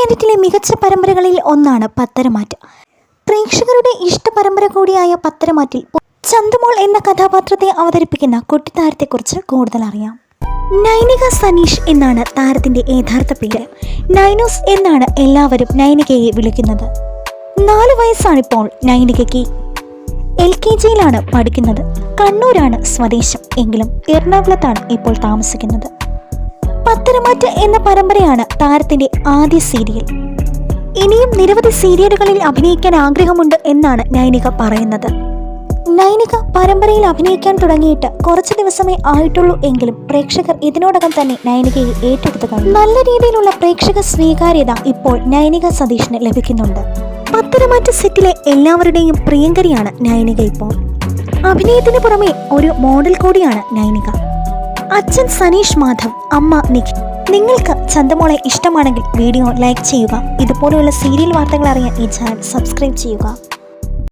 ഏഷ്യാനെറ്റിലെ മികച്ച പരമ്പരകളിൽ ഒന്നാണ് പത്തരമാറ്റ്. പ്രേക്ഷകരുടെ ഇഷ്ട പരമ്പര കൂടിയായ പത്തരമാറ്റിൽ ചന്ദമോൾ എന്ന കഥാപാത്രത്തെ അവതരിപ്പിക്കുന്ന കുട്ടിത്താരത്തെക്കുറിച്ച് കൂടുതൽ അറിയാം. നൈനിക സനീഷ് എന്നാണ് താരത്തിന്റെ യഥാർത്ഥ പേര്. നൈനോസ് എന്നാണ് എല്ലാവരും നൈനികയെ വിളിക്കുന്നത്. നാല് വയസ്സാണിപ്പോൾ നൈനികയ്ക്ക്. എൽ കെ ജിയിലാണ് പഠിക്കുന്നത്. കണ്ണൂരാണ് സ്വദേശം. എങ്കിലും എറണാകുളത്താണ് ഇപ്പോൾ താമസിക്കുന്നത്. പത്തരമാറ്റ് എന്ന പരമ്പരയാണ് താരത്തിന്റെ ആദ്യ സീരിയൽ. ഇനിയും നിരവധി സീരിയലുകളിൽ അഭിനയിക്കാൻ ആഗ്രഹമുണ്ട് എന്നാണ് നൈനിക പറയുന്നത്. നൈനിക പരമ്പരയിൽ അഭിനയിക്കാൻ തുടങ്ങിയിട്ട് കുറച്ച് ദിവസമേ ആയിട്ടുള്ളൂ എങ്കിലും പ്രേക്ഷകർ ഇതിനോടകം തന്നെ നൈനികയെ ഏറ്റെടുത്തു കഴിഞ്ഞു നല്ല രീതിയിലുള്ള പ്രേക്ഷക സ്വീകാര്യത ഇപ്പോൾ നൈനിക സതീഷിന് ലഭിക്കുന്നുണ്ട്. പത്തരമാറ്റ സെറ്റിലെ എല്ലാവരുടെയും പ്രിയങ്കരിയാണ് നൈനിക ഇപ്പോൾ. അഭിനയത്തിന് പുറമെ ഒരു മോഡൽ കൂടിയാണ് നൈനിക. അച്ഛൻ സനീഷ് മാധവ് അമ്മ നിഖി നിങ്ങൾക്ക് ചന്തമോളെ ഇഷ്ടമാണെങ്കിൽ വീഡിയോ ലൈക്ക് ചെയ്യുക. ഇതുപോലെയുള്ള സീരിയൽ വാർത്തകൾ അറിയാൻ ഈ ചാനൽ സബ്സ്ക്രൈബ് ചെയ്യുക.